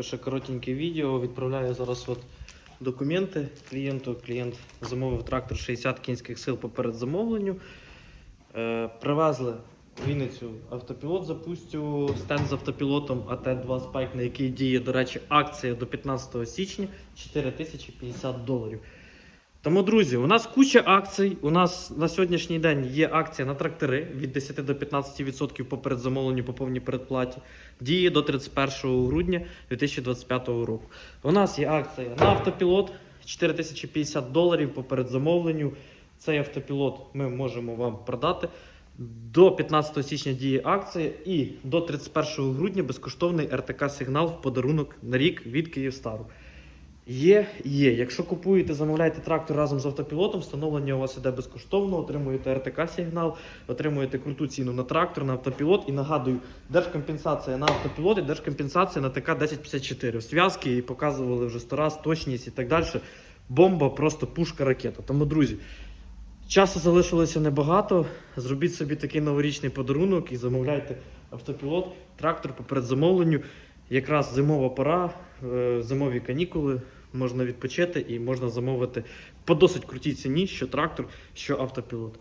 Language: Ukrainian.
Ще коротеньке відео. Відправляю зараз от документи клієнту. Клієнт замовив трактор 60 кінських сил по передзамовленню. Е, привезли в Вінницю автопілот запустю, стенд з автопілотом АТ-2 Spike, на який діє, до речі, акція до 15 січня 4050 доларів. Тому, друзі, у нас куча акцій. У нас на сьогоднішній день є акція на трактори від 10 до 15% по передзамовленню по повній передплаті. Діє до 31 грудня 2025 року. У нас є акція на автопілот 4050 доларів по передзамовленню. Цей автопілот ми можемо вам продати. До 15 січня діє акція і до 31 грудня безкоштовний РТК-сигнал в подарунок на рік від Київстару. Є, є. Якщо купуєте, замовляєте трактор разом з автопілотом, встановлення у вас іде безкоштовно, отримуєте РТК-сигнал, отримуєте круту ціну на трактор, на автопілот. І нагадую, держкомпенсація на автопілот і держкомпенсація на ТК 1054. Зв'язки і показували вже сто раз, точність і так далі. Бомба, просто пушка ракета. Тому, друзі, часу залишилося небагато. Зробіть собі такий новорічний подарунок і замовляйте автопілот, трактор по передзамовленню. Якраз зимова пора, е, зимові канікули, можна відпочити і можна замовити по досить крутій ціні, що трактор, що автопілот.